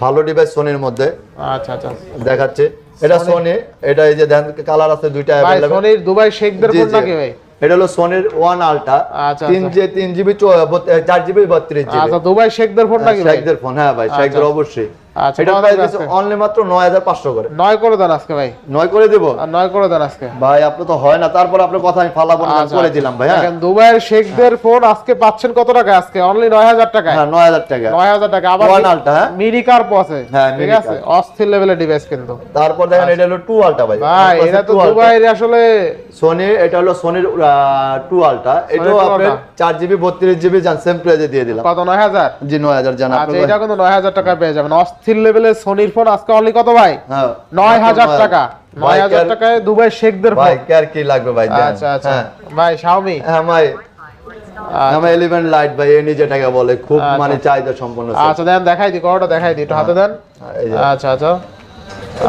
ভালো ডিভাইস সোনির মধ্যে। আচ্ছা আচ্ছা। দেখাচ্ছি। এটা সোনি এটা এই যে কালার আছে দুইটা সোনির দুবাই শেখদের ফোন নাকি ভাই? এটা হলো সোনির ওয়ান আলটা তিন। যে তিন জিবি চার জিবি বত্রিশ জিবি। আচ্ছা দুবাই শেখদের ফোন নাকি শেখদের ফোন হ্যাঁ ভাই শেখদের অবশ্যই। আচ্ছা, এটা প্রাইস আছে? অনলি মাত্র নয় হাজার পাঁচশো করে। নয় করে দেন আজকে ভাই। নয় করে দিব? আর নয় করে দেন আজকে। ভাই আপনি তো হয় না তারপর আপনার কথা আমি ফালাবো না আচ্ছা, করে আচ্ছা। দিলাম ভাই হ্যাঁ? দেখেন দুবাইয়ের শেখদের ফোন আজকে পাচ্ছেন কত টাকা আজকে? অনলি নয় হাজার হ্যাঁ নয় হাজার টাকা নয় হাজার টাকা আবার One হ্যাঁ? মিনি কার্প আছে। হ্যাঁ, ঠিক আছে? অস্থির লেভেলের ডিভাইস কিন্তু। তারপর দেখেন এটা হলো টু আলটা ভাই। ভাই এটা তো দুবাইয়ের আসলে সোনি এটা হলো সোনির টু আলটা এটাও আপনার Alta। চার জিবি বত্রিশ জিবি সেম প্রাইজে দিয়ে দিলাম। কত? নয় হাজার? জি নয় হাজার জান আচ্ছা আপনার এটা কিন্তু নয় হাজার টাকা পেয়ে যাবেন। অস্থির লেভেলের সোনির ফোন আজকে অনলি কত ভাই? হ্যাঁ নয় হাজার টাকা। নয় হাজার টাকায় দুবাই শেখদের ভাই আর কি লাগবে ভাই আচ্ছা আচ্ছা। হ্যাঁ। ভাই শাওমি হ্যাঁ ভাই। আমার এলিভেন লাইট ভাই এই নিজে টাকা বলে খুব আচ্ছা। মানে চাহিদা সম্পন্ন আচ্ছা দেন দেখাই দি কোটা দেখাই দি একটু হাতে দেন। আচ্ছা আচ্ছা।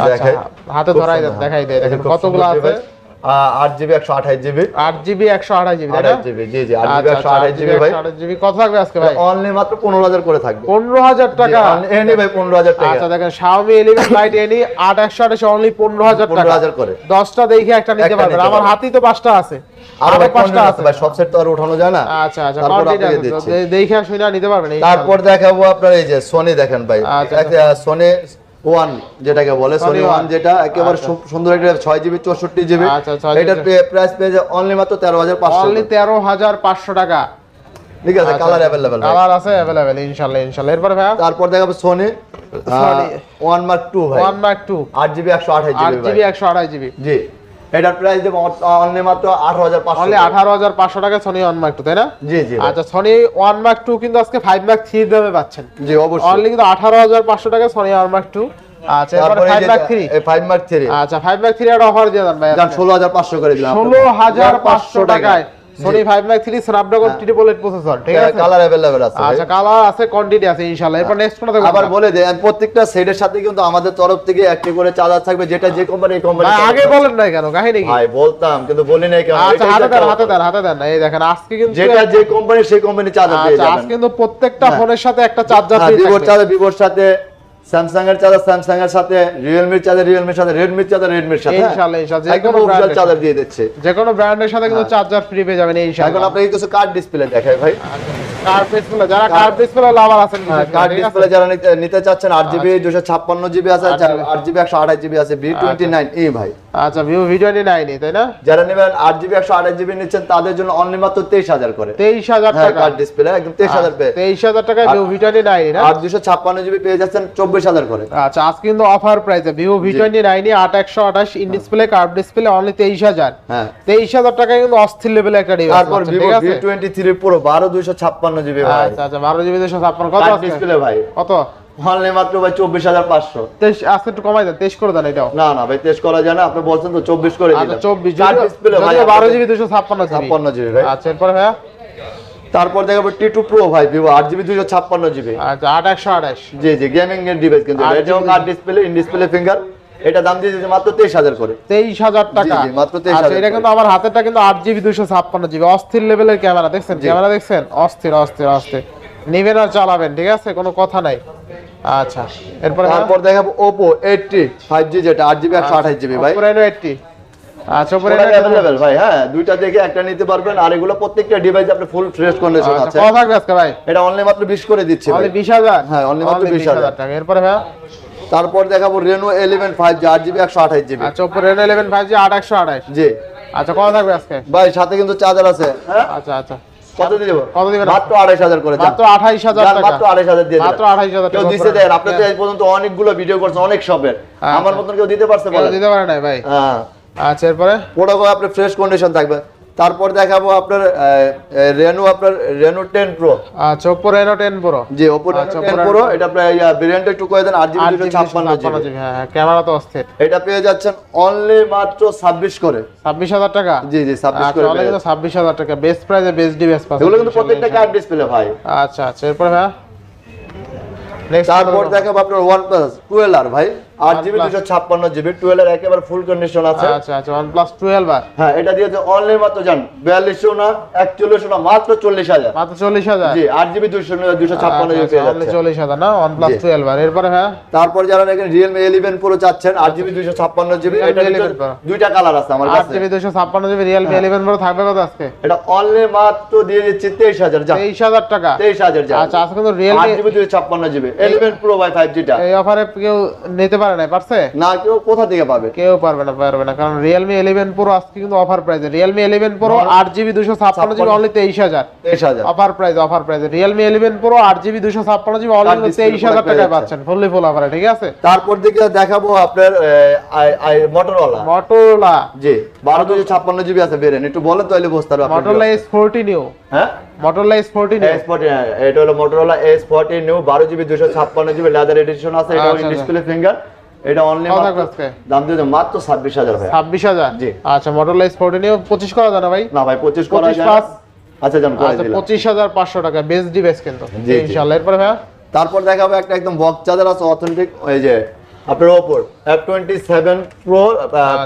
আচ্ছা, হাতে ধরাই দেন দেখাই হ্যাঁ। দেয় এই দেখেন কতগুলো আছে। আট জিবি একশো আঠাশ জিবি। আট জিবি একশো আঠাশ জিবি তাই না? আঠাশ জিবি জি জি আট জিবি আচ্ছা, একশো আচ্ছা, আঠাশ জিবি ভাই। আঠাশ জিবি। কত থাকবে আজকে ভাই? অনলি মাত্র পনেরো হাজার করে থাকবে। পনেরো হাজার টাকা? এনে ভাই পনেরো হাজার টাকা। আচ্ছা দেখেন Xiaomi 11 Lite এনি আট একশো আঠাশ অনলি পনেরো হাজার টাকা। হাজার করে। দশটা দেখে একটা নিতে পারবেন। আমার। হাতেই তো পাঁচটা আছে। আরও ভাই পাঁচটা আছে। আছে ভাই সব সেট তো আর উঠানো যায় না। আচ্ছা আচ্ছা দেখে শুনে নিতে পারবেন তারপর দেখাবো আপনার এই যে সোনি দেখেন ভাই। আচ্ছা, সোনি ওয়ান যেটাকে বলে সনি ওয়ান যেটা একেবারে সুন্দর একটা ছয় জিবি চৌষট্টি জিবি আচ্ছা, 6 GB এটার প্রাইস পেয়ে যায় অনলি মাত্র তেরো হাজার পাঁচশো অনলি তেরো হাজার পাঁচশো টাকা। ঠিক আছে আচ্ছা, কালার অ্যাভেলেবেল কালার আছে অ্যাভেলেবেল ইনশাল্লাহ ইনশাল্লাহ। এরপর ভাইয়া? তারপর দেখাবো সোনি ওয়ান মার্ক টু ভাই। ওয়ান মার্ক টু আট জিবি একশো আঠাশ আট জিবি জিবি একশো আঠাশ জিবি জি। এটার প্রাইস দেবো অনলি মাত্র আঠারো হাজার পাঁচশো অনলি আঠারো হাজার পাঁচশো টাকা সনি ওয়ান মার্ক টু তাই না? জি জি আচ্ছা সনি ওয়ান মার্ক টু কিন্তু আজকে ফাইভ মার্ক থ্রি দামে পাচ্ছেন। জি অবশ্যই। অনলি কিন্তু আঠারো হাজার পাঁচশো টাকা সনি ওয়ান মার্ক টু আচ্ছা five mark three five mark three আচ্ছা ফাইভ মার্ক থ্রি একটা অফার দিয়ে দেন ভাই ষোলো হাজার পাঁচশো করে দিলাম। ষোলো হাজার পাঁচশো টাকায়। Sony mark three Snapdragon triple eight processor ঠিক আছে? কালার অ্যাভেলেবেল আছে। আচ্ছা কালার আছে কোয়ান্টিটি আছে ইনশাআল্লাহ। এরপর নেক্সট কোনটা আবার বলে দেন প্রত্যেকটা সেটের সাথে কিন্তু আমাদের তরফ থেকে একটি করে চার্জার থাকবে যেটা যে কোম্পানি কোম্পানি আগে বলেন না কেন? কাহিনী কি? ভাই বলতাম কিন্তু বলি নাই কেন? আচ্ছা হাতে দেন। হাতে দেন হাতে দেন। এই দেখেন আজকে কিন্তু যেটা যে কোম্পানি সেই কোম্পানি চার্জার আচ্ছা যাবেন আজকে কিন্তু প্রত্যেকটা ফোনের সাথে একটা চার্জার হ্যাঁ, ফ্রি ভিভোর চার্জার ভিভোর সাথে স্যামসাং এর চার্জার স্যামসাং এর সাথে রিয়েলমির চার্জার রিয়েলমির সাথে রেডমির চার্জার রেডমির সাথে হ্যাঁ। ইনশাআল্লাহ, ইনশাআল্লাহ, যে কোনো চার্জার দিয়ে দিচ্ছে। যে কোনো ব্র্যান্ডের সাথে কিন্তু চার্জার ফ্রি পেয়ে যাবেন এই এখন আপনাকে কিছু কার্ড ডিসপ্লে দেখাই ভাই। কার্ড ডিসপ্লে যারা কার্ড ডিসপ্লে লাভার আছেন কার্ড ডিসপ্লে যারা নিতে- নিতে চাচ্ছেন আট জিবি দুশো ছাপ্পান্ন জিবি আছে টোয়েন্টি নাইন ই ভাই। আচ্ছা ভিভো ভি টোয়েন্টি নাইন তাই না? যারা নেবেন আট জিবি একশো আঠাশ জিবি নিচ্ছেন তাদের জন্য অনলি মাত্র তেইশ হাজার করে। তেইশ হাজার হ্যাঁ টাকা। ডিসপ্লে একদম তেইশ হাজার তেইশ হাজার টাকায় ভিভো ভি টোয়েন্টি নাইন আর দুশো ছাপ্পান্ন জিবি পেয়ে যাচ্ছেন চব্বিশ হাজার করে। আচ্ছা আজকে কিন্তু অফার প্রাইসে ভিভো ভি টোয়েন্টি নাইন আট একশো আঠাশ in display curved display only তেইশ হাজার। হ্যাঁ। তেইশ হাজার টাকায় কিন্তু অস্থির লেভেলে একটা ডিভাইস তারপর ভিভো ভি টোয়েন্টি থ্রি পুরো বারো দুইশো ছাপ্পান্ন জিবি আচ্ছা আচ্ছা বারো জিবি দুশো ছাপ্পান্ন। কত ডিসপ্লে ভাই। কত? অনলি মাত্র ভাই চব্বিশ হাজার পাঁচশো। তেইশ আজকে একটু কমাই দেন তেইশ করে দেন এটাও। না না ভাই টেস্ট করা যায় না আপনি বলছেন তো চব্বিশ করে আচ্ছা চব্বিশ। বারো জিবি দুশো ছাপ্পান্ন ছাপ্পান্ন জিবি আচ্ছা এরপরে ভাইয়া? তারপর দেখাবো টি টু প্রো ভাই ভিভো আট জিবি দুইশো ছাপ্পান্ন জিবি আচ্ছা আট একশো আঠাশ। জি জি গেমিং এর ডিভাইস কিন্তু আট এটাও GB display in display finger এটা দাম দিয়ে দিচ্ছে মাত্র তেইশ হাজার করে। তেইশ হাজার টাকা? মাত্র 23,000 আচ্ছা এটা কিন্তু আমার হাতেরটা কিন্তু আট জিবি দুইশো ছাপ্পান্ন জিবি অস্থির লেভেলের ক্যামেরা দেখছেন? ক্যামেরা দেখছেন? অস্থির অস্থির অস্থির। নিবেন আর চালাবেন ঠিক আছে? কোনো কথা নাই। আচ্ছা এরপরে তারপর দেখাবো ওপো এইটটি ফাইভ জি যেটা আট জিবি একশো আঠাশ জিবি ভাই। এইটটি আচ্ছা উপরে অ্যাভেলেবেল ভাই হ্যাঁ দুইটা দেখে একটা নিতে পারবেন আর এগুলো প্রত্যেকটা ডিভাইস আপনি ফুল ফ্রেশ কন্ডিশন আছে। কত থাকবে আজকে ভাই? এটা অনলি মাত্র বিশ করে দিচ্ছি ভাই। অনলি বিশ হাজার? হ্যাঁ, only মাত্র 20,000 টাকা। এরপরে ভাই তারপর দেখাবো একশো আঠাশ জিবি আচ্ছা ফাইভ জি। আচ্ছা কত থাকবে আজকে? ভাই সাথে কিন্তু চার্জার আছে। হ্যাঁ? আচ্ছা আচ্ছা। কত দেবো? কত দিবেন? মাত্র করে যান। মাত্র আঠাইশ হাজার যান, টাকা। মাত্র আড়াইশ হাজার দিয়ে মাত্র 28,000 কেউ দেন আপনি তো এই পর্যন্ত অনেকগুলো ভিডিও করছেন অনেক শপের হ্যাঁ, আমার আচ্ছা। মতন কেউ দিতে পারছে বলেন। দিতে পারে নাই ভাই। হ্যাঁ। আচ্ছা এরপরে? প্রোডাক্ট আপনার ফ্রেশ কন্ডিশন থাকবে। তারপর দেখাবো আপনার রেনু আপনার রেনু টেন প্রো আচ্ছা ওপো রেনো টেন প্রো জি ওপো আচ্ছা, টেন Oppo প্রো এটা প্রায় ভেরিয়েন্টটা একটু করে দেন আট দুশো জিবি হ্যাঁ হ্যাঁ, ক্যামেরা তো অস্থির। এটা পেয়ে যাচ্ছেন অনলি মাত্র ছাব্বিশ করে। ছাব্বিশ হাজার টাকা? জি জি ছাব্বিশ আচ্ছা করে অনলি পেয়ে কিন্তু ছাব্বিশ হাজার টাকা বেস্ট প্রাইসে বেস্ট ডিভাইস পাচ্ছেন। এগুলো কিন্তু প্রত্যেকটা কার্ড ডিসপ্লে ভাই আচ্ছা আচ্ছা এরপরে ভাই? নেক্সট তারপর দেখাবো আপনার ওয়ান প্লাস টুয়েলভ আর ভাই। আট জিবি। দুশো ছাপ্পান্ন জিবি টুয়েলভ এর একেবারে ফুল কন্ডিশন আছে। আচ্ছা আচ্ছা ওয়ান প্লাস টুয়েলভ আর হ্যাঁ এটা দিয়েছে অনলি মাত্র জান বিয়াল্লিশশো না একচল্লিশশো না মাত্র চল্লিশ হাজার। মাত্র চল্লিশ হাজার? জি আট জিবি দুশো দুশো ছাপ্পান্ন জিবি পেয়ে অনলি যাচ্ছে। চল্লিশ হাজার না ওয়ান প্লাস টুয়েলভ আর এরপরে হ্যাঁ? তারপর যারা রিয়েলমি ইলেভেন প্রো চাচ্ছেন আট জিবি দুইশো ছাপ্পান্ন জিবি এটা দুইটা কালার আছে আমার আট জিবি দুশো ছাপ্পান্ন জিবি রিয়েলমি ইলেভেন প্রো থাকবে কত আজকে? এটা অনলি মাত্র দিয়ে দিচ্ছি তেইশ হাজার তেইশ হাজার টাকা। তেইশ হাজার আচ্ছা আজকে কিন্তু আট রিয়েলমি জিবি দুইশো ছাপ্পান্ন GB eleven pro by five জিটা এই অফারে কেউ নিতে পারে না পারছে? না কেউ কোথা থেকে পাবে? কেউ পারবে না পারবে না কারণ রিয়েলমি ইলেভেন প্রো আজকে কিন্তু অফার প্রাইসে প্রো আট জিবি দুশো ছাপ্পান্ন জিবি অনলি তেইশ হাজার। তেইশ হাজার। Offer price offer price pro আট জিবি দুশো ছাপ্পান্ন জিবি অনলি display তেইশ হাজার করে টাকায় পাচ্ছেন। ফুললি ফুল অফারে ঠিক আছে? তারপর দিকে দেখাবো আপনার মোটরওয়ালা মটোলা জি বারো দুশো ছাপ্পান্ন জিবি আছে বেরেন একটু বলেন তাহলে বুঝতে পারব মটোলা এস ফোরটি নিউ হ্যাঁ? মটোলা এস ফোরটি নিউ এটা হলো মোটরোলা এস ফোর্টি নিউ বারো জিবি দুশো ছাপ্পান্ন জিবি লেদার এডিশন আছে এটা। ডিসপ্লে ফিঙ্গার এটা অনলি? দাম দিয়ে মাত্র ছাব্বিশ হাজার ভাই ছাব্বিশ হাজার? জি। আচ্ছা মোটরলা নিয়ে পঁচিশ করা যায় না ভাই? না ভাই পঁচিশ করা যায়। আচ্ছা আচ্ছা পঁচিশ হাজার পাঁচশো টাকা বেস্ট ডিভাইস কিন্তু। জি, জি। ইনশাল্লাহ এরপরে ভাইয়া? তারপর দেখাবো একটা একদম বক চার্জার আছে অথেন্টিক ওই যে আপনার ওপর এফ টোয়েন্টি সেভেন প্রো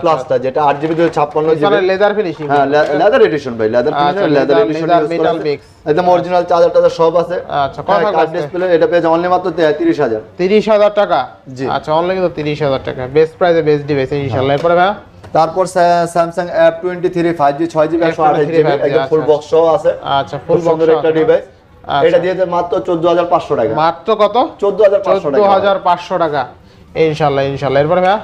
প্লাসটা যেটা আট জিবি দুশো ছাপ্পান্ন লেদার ফিনিশিং হ্যাঁ লেদার এডিশন ভাই লেদার আচ্ছা, লেদার এডিশন। একদম অরিজিনাল চার্জার টার্জার সব আছে। আচ্ছা কত কার্ড ডিসপ্লে এটা পেয়ে অনলি মাত্র তিরিশ হাজার। তিরিশ হাজার টাকা? জি। আচ্ছা অনলাইন কিন্তু তিরিশ হাজার টাকা। বেস্ট প্রাইসে বেস্ট ডিভাইস ইনশাল্লাহ এরপরে ভাইয়া? তারপর Samsung F twenty three five G ছয় জিবি একশো আঠাশ জিবি একদম ফুল আচ্ছা। বক্স সহ আছে। আচ্ছা ফুল সুন্দর একটা ডিভাইস আচ্ছা। এটা দিয়েছে মাত্র চোদ্দ হাজার পাঁচশো টাকা। মাত্র কত? চোদ্দ হাজার চোদ্দ হাজার পাঁচশো টাকা। ইনশাল্লাহ ইনশাল্লাহ। এরপরে ভাইয়া?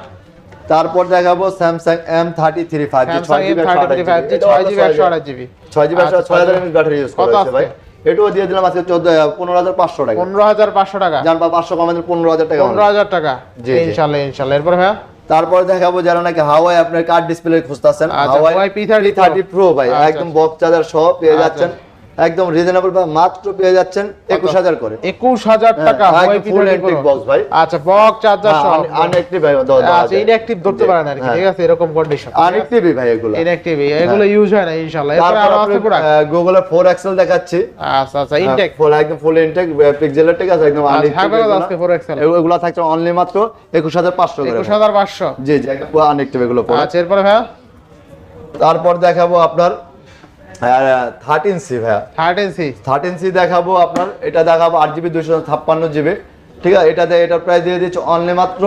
তারপর দেখাবো Samsung M thirty three five G ছয় জিবি থার্টি ছয় জিবি একশো আঠাশ জিবি ছয় জিবি আচ্ছা, ছয় হাজার এমএস ব্যাটারি ইউজ করা হয়েছে ভাই? এটাও দিয়ে দিলাম আজকে চোদ্দ পনেরো হাজার পাঁচশো টাকা। পনেরো হাজার পাঁচশো টাকা। জান বা পাঁচশো কমাতে পনেরো হাজার টাকা পনেরো হাজার টাকা। জি। ইনশাল্লাহ ইনশাল্লাহ। এরপরে ভাইয়া? তারপর দেখাবো যারা নাকি হাওয়াই আপনার কার্ড ডিসপ্লে খুঁজতেছেন। আচ্ছা, হাওয়াই P30 Pro। থার্টি প্রো ভাই আচ্ছা, একদম বক্স চার্জার সহ পেয়ে আচ্ছা। যাচ্ছেন। একদম রিজনেবল বা মাত্র পেয়ে যাচ্ছেন একুশ হাজার করে। একুশ হাজার টাকা। হ্যাঁ, P30 antique Pro। box ভাই। আচ্ছা বক চার্জার সহ আনএক্টিভ ভাই আচ্ছা। ইনঅ্যাক্টিভ ধরতে পারেন আর কি হ্যাঁ। ঠিক আছে এরকম কন্ডিশন আনএক্টিভই ভাই এগুলো। ইনঅ্যাক্টিভ এগুলো ইউজ হয় না ইনশাল্লাহ এরপরে তারপর আছে প্রোডাক্ট গুগলের ফোর এক্সেল দেখাচ্ছি। আচ্ছা আচ্ছা ইনটেক ফুল একদম ফুল ইনটেক পিক্সেলের ঠিক আছে একদম আচ্ছা, আনএক্টিভ আজকে ফোর এক্সেল এগুলো থাকছে অনলি মাত্র একুশ হাজার পাঁচশো করে। একুশ হাজার পাঁচশো। জি জি একদম আনএক্টিভ এগুলো পড়ে। আচ্ছা এরপরে ভাইয়া? তারপর দেখাবো আপনার থার্টিন সি ভাইয়া। থার্টিন সি থার্টিন সি দেখাবো আপনার এটা দেখাবো আট জিবি দুশো ছাপ্পান্ন জিবি ঠিক আছে? এটার প্রাইস দিয়ে দিচ্ছে অনলি মাত্র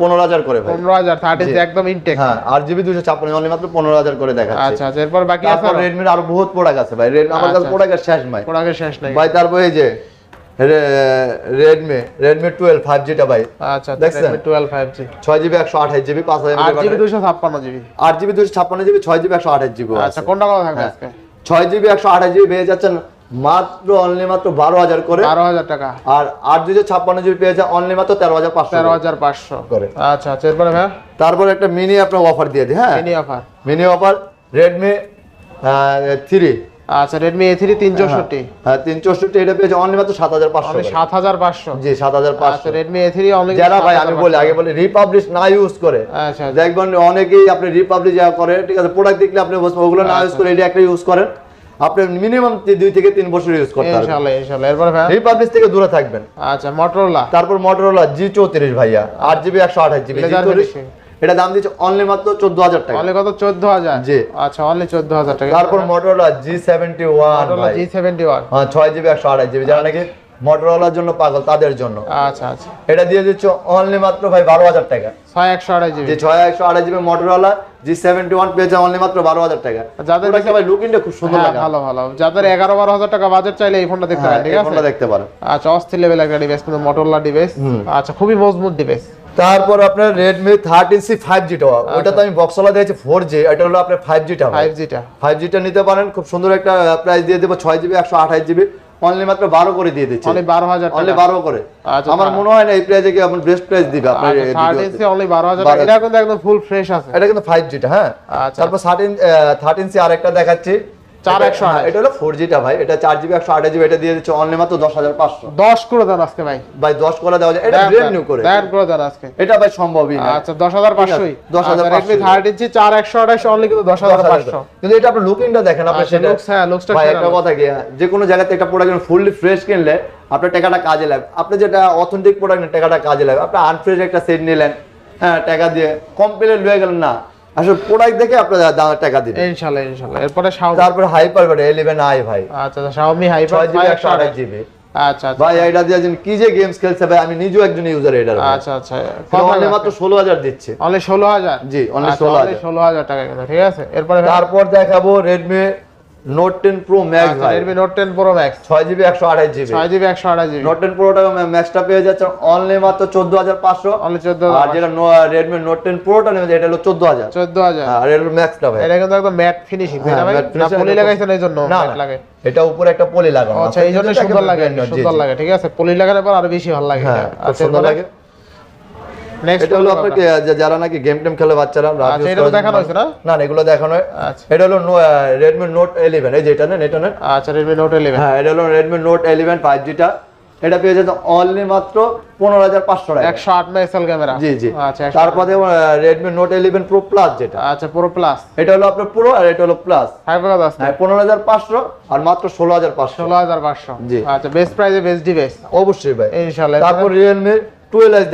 পনেরো হাজার করে পনেরো হাজার থার্টিন সি একদম ইনটেক হ্যাঁ আর জিবি দুশো ছাপ্পান্ন অনলি মাত্র পনেরো হাজার করে দেখাচ্ছে। আচ্ছা আচ্ছা এরপর বাকি আছে তারপর রেডমির আরও বহুত প্রোডাক্ট আছে ভাই। রেডমি আমার কাছে আচ্ছা। প্রোডাক্টের শেষ ভাই প্রোডাক্টের শেষ নাই। ভাই তারপর এই যে রেডমি রেডমি টুয়েলভ ফাইভ জিটা ভাই। আচ্ছা দেখছেন? টুয়েলভ ফাইভ জি ছয় জিবি একশো আঠাশ জিবি পাঁচ আট জিবি হাজার দুশো ছাপ্পান্ন জিবি আট জিবি দুশো ছাপ্পান্ন জিবি ছয় জিবি একশো আঠাশ জিবি আচ্ছা কোনটা কত থাকবে হ্যাঁ। আজকে? ছয় জিবি একশো আঠাশ জিবি পেয়ে যাচ্ছেন মাত্র অনলি মাত্র বারো হাজার করে। বারো হাজার টাকা। আর আট দুশো ছাপ্পান্ন জিবি পেয়ে যায় অনলি মাত্র তেরো হাজার পাঁচশো তেরো হাজার পাঁচশো। করে। আচ্ছা আচ্ছা এরপরে ভাইয়া? তারপর একটা মিনি আপনার অফার দিয়ে দিই হ্যাঁ? Mini offer mini offer Redmi three আচ্ছা Redmi A3 364 হ্যাঁ, হ্যাঁ 364 এটা 7500 মানে 7500 জি 7500 আচ্ছা, Redmi A3 যারা ভাই আমি বলি আগে বলি রিপাবলিশ না ইউজ করে। আচ্ছা, আচ্ছা দেখবেন অনেকেই আপনি রিপাবলিশ যা করে ঠিক আছে প্রোডাক্ট দেখলে আপনি ওগুলো না আচ্ছা, ইউজ করে এটা একটা ইউজ করেন। আপনি মিনিমাম দুই থেকে তিন বছর ইউজ করতে পারবেন। ইনশাআল্লাহ ইনশাআল্লাহ এরপর ভাই রিপাবলিশ থেকে দূরে থাকবেন। আচ্ছা Motorola? তারপর Motorola G34 ভাইয়া 8GB 128GB G34 এটা দাম দিচ্ছে অনলি মাত্র চোদ্দ হাজার টাকা। অনলি কত? চোদ্দ হাজার? জি। আচ্ছা অনলি চোদ্দ হাজার টাকা। তারপর ওয়ান জি সেভেন্টি ওয়ান হ্যাঁ ছয় জিবি একশো আঠাশ জিবি যারা নাকি মোটরোলার জন্য পাগল তাদের জন্য। আচ্ছা আচ্ছা। এটা দিয়ে দিচ্ছ অনলি মাত্র ভাই বারো হাজার টাকা। ছয় একশো আড়াই জিবি যে ছয় একশো আঠাশ GB Motorola G seventy one পেয়েছে অনলি মাত্র বারো হাজার টাকা। যাদের ওটাকে ভাই লুকিংটা খুব সুন্দর হ্যাঁ লাগে? ভালো ভালো। যাদের এগারো বারো হাজার টাকা বাজেট চাইলে এই ফোনটা দেখতে হ্যাঁ পারেন ঠিক আছে? ফোনটা দেখতে পারেন। আচ্ছা অস্থির লেভেল একটা ডিভাইস কিন্তু মোটরলা ডিভাইস আচ্ছা খুবই মজবুত ডিভাইস তারপর আপনার রেডমি থার্টিন সি ফাইভ জিটা ওটা তো আমি বক্সওয়ালা দিয়েছি ফোর জি এটা হলো আপনার ফাইভ জিটা ফাইভ জিটা ফাইভ জিটা নিতে পারেন খুব সুন্দর একটা প্রাইস দিয়ে দেবো ছয় জিবি একশো আঠাশ জিবি অনলি মাত্র বারো করে দিয়ে দিচ্ছি। অনলি বারো হাজার অনলি বারো করে। আচ্ছা, আমার মনে হয় না এই প্রাইসে কি আপনার বেস্ট প্রাইস দিবে আপনার অনলি বারো হাজার বারো টাকা এটা কিন্তু একদম ফুল ফ্রেশ আছে। এটা কিন্তু ফাইভ জিটা হ্যাঁ। আচ্ছা। তারপর থার্টিন থার্টিন সি আরেকটা দেখাচ্ছি। চার একশো হ্যাঁ, আঠাশ। এটা হলো ফোর জিটা ভাই এটা চার জিবি একশো আঠাশ জিবি এটা দিয়ে দিচ্ছে অনলি মাত্র দশ হাজার পাঁচশো। দশ করে দেন আজকে ভাই। ভাই দশ করে দেওয়া যায়। এটা দেন, নিউ করে। দেন করে দেন আজকে। এটা ভাই সম্ভবই না। আচ্ছা দশ হাজার পাঁচশোই। দশ হাজার রেডমি থার্ড ইঞ্চি চার একশো আঠাশ অনলি কিন্তু দশ হাজার পাঁচশো। কিন্তু এটা আপনার লুকিংটা দেখেন আপনি সেটা হ্যাঁ, looks-টা ভাই একটা কথা কি যে কোনো জায়গাতে একটা প্রোডাক্ট ফুললি ফ্রেশ কিনলে আপনার টাকাটা কাজে লাগবে। আপনি যেটা অথেন্টিক প্রোডাক্ট টাকাটা কাজে লাগবে। আপনি আনফ্রেশ একটা সেট নিলেন হ্যাঁ টাকা দিয়ে কমপ্লেন লয়ে গেলেন না। আসলে প্রোডাক্ট দেখে আপনারা দাম- টাকা দিবেন। ইনশাআল্লাহ ইনশাআল্লাহ। এরপরে শাওমি তারপর হাইপার বাটে এলিভেন আই ভাই। আচ্ছা শাওমি হাইপার ছয় জিবি একশো আঠাশ জিবি আচ্ছা আচ্ছা। ভাই এটা দিয়ে যেন কি যে গেমস খেলছে ভাই আমি নিজেও একজন ইউজার এটার আচ্ছা আচ্ছা অনলি মাত্র ষোলো হাজার দিচ্ছে। অনলি ষোলো হাজার? জি, অনলি 16,000 ষোলো হাজার। টাকা কিন্তু ঠিক আছে? এরপরে তারপর দেখাবো Redmi note ten pro max ভাই। Redmi note ten pro max ছয় জিবি একশো আঠাশ জিবি ছয় জিবি একশো আঠাশ জিবি নোট টেন প্রোটা ম্যাক্সটা পেয়ে যাচ্ছে অনলি মাত্র চোদ্দ হাজার পাঁচশো। অনলি চোদ্দ আর যেটা রেডমি নোট টেন প্রোটা নেবে এটা হলো চোদ্দ হাজার। চোদ্দ হাজার। আর এটা ম্যাক্সটা ভাই। এটা কিন্তু একদম ম্যাট ফিনিশিং হ্যাঁ, পলি লাগাইছেন এই জন্য লাগে। এটা উপরে একটা পলি লাগানো। আচ্ছা এই জন্য সুন্দর লাগে সুন্দর লাগে ঠিক আছে? পলি লাগানোর পর আরও বেশি ভালো লাগে হ্যাঁ আচ্ছা সুন্দর লাগে। এটা হলো যারা নাকি গেম টেম খেলে বাচ্চারা না? না এগুলো দেখানো এটা হলো Redmi Note 11 এই এটা আচ্ছা Redmi Note 11 হ্যাঁ এটা হলো Redmi Note 11 এটা পেয়ে যাচ্ছে অনলি মাত্র পনেরো হাজার পাঁচশো টাকা। একশো আট মেগাপিক্সেল ক্যামেরা। জি জি। আচ্ছা তারপরে রেডমি নোট প্রো প্লাস যেটা। আচ্ছা প্রো প্লাস এটা হলো আপনার পুরো আর এটা হলো প্লাস হ্যাঁ, পনেরো হাজার পাঁচশো আর মাত্র ষোলো হাজার পাঁচশো। ষোলো হাজার পাঁচশো। জি। আচ্ছা বেস্ট প্রাইসে বেস্ট ডিভাইস অবশ্যই ভাই। তারপর রিয়েলমির 12 এস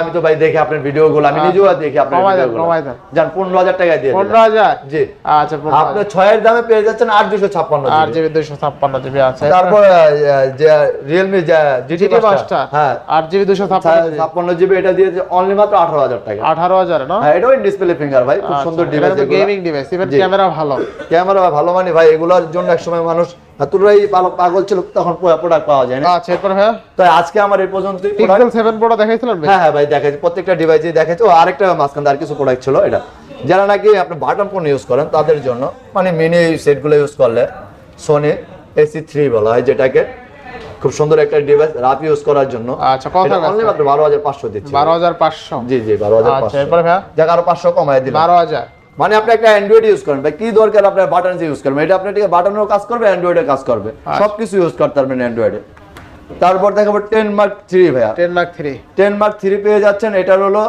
আমি তো ভাই দেখি আপনার ভিডিওগুলো আমি নিজেও দেখি আপনার ভিডিওগুলো জান টাকা দিয়ে 15000 জি। আচ্ছা আপনি 6 এর দামে পেয়ে যাচ্ছেন 8 256 8 জিবি 256 জিবি আছে তারপর যে জিটি হ্যাঁ। আট জিবি দুশো ছাপ্পান্ন জিবি এটা দিয়েছে অনলি মাত্র আঠারো হাজার টাকা। আঠারো হাজার না হ্যাঁ এটাও ডিসপ্লে ফিঙ্গার ভাই খুব সুন্দর device gaming device even camera ভালো। ক্যামেরা ভালো মানে ভাই এগুলোর জন্য একসময় মানুষ পাগল ছিল তখন প্রোডাক্ট পাওয়া যায় না। আচ্ছা এরপর ভাইয়া? তো আজকে আমার এই পর্যন্ত পিক্সেল সেভেন প্রোটা দেখাইছিলেন ভাই? হ্যাঁ হ্যাঁ ভাই প্রত্যেকটা ডিভাইসে দেখাচ্ছি ও আরেকটা মাঝখান আর কিছু প্রোডাক্ট ছিল এটা। যারা নাকি আপনি বাটন ফোন ইউজ করেন তাদের জন্য মানে মিনি সেটগুলো ইউজ করলে সোনি এসি থ্রি বলা হয় যেটাকে খুব সুন্দর একটা ডিভাইস রাফ ইউজ করার জন্য। আচ্ছা কত অনলি মাত্র বারো হাজার পাঁচশো দিচ্ছি। বারো হাজার পাঁচশো? জি জি বারো হাজার আচ্ছা এরপরে যাক আরও পাঁচশো কমায় দিলাম। বারো হাজার। মানে আপনি একটা অ্যান্ড্রয়েড ইউজ করেন। ভাই কি দরকার আপনার বাটন ইউজ করবেন এটা আপনার ঠিক বাটনেরও কাজ করবে অ্যান্ড্রয়েডের কাজ করবে। আচ্ছা। সবকিছু ইউজ করতে পারবেন অ্যান্ড্রয়েডে তারপর দেখাবো টেন মার্ক থ্রি ভাইয়া। Ten mark three ten mark three পেয়ে যাচ্ছেন এটার হলো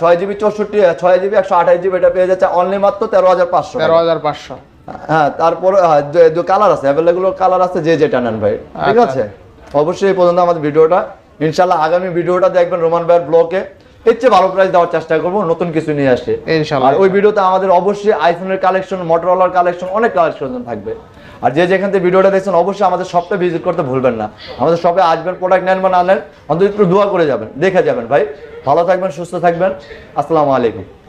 ছয় জিবি চৌষট্টি ছয় জিবি একশো আঠাশ জিবি এটা পেয়ে যাচ্ছে অনলি মাত্র তেরো হাজার পাঁচশো। তেরো হাজার পাঁচশো। হ্যাঁ তারপর কালার আছে অ্যাভেলেগুলো কালার আছে যে যেটা নেন ভাই ঠিক আচ্ছা। আছে? অবশ্যই এই পর্যন্ত আমাদের ভিডিওটা ইনশাল্লাহ আগামী ভিডিওটা দেখবেন রোমান ভাইয়ের ব্লকে এর চেয়ে ভালো প্রাইস দেওয়ার চেষ্টা করব নতুন কিছু নিয়ে আসে। আর ওই ভিডিওতে আমাদের অবশ্যই আইফোনের কালেকশন মোটরোলার কালেকশন অনেক কালেকশন থাকবে। আর যে যেখান থেকে ভিডিওটা দেখছেন অবশ্যই আমাদের শপটা ভিজিট করতে ভুলবেন না। আমাদের শপে আসবেন প্রোডাক্ট নেন বা না নেন অন্তত একটু দোয়া করে যাবেন। দেখে যাবেন ভাই। ভালো থাকবেন সুস্থ থাকবেন। আসসালামু আলাইকুম।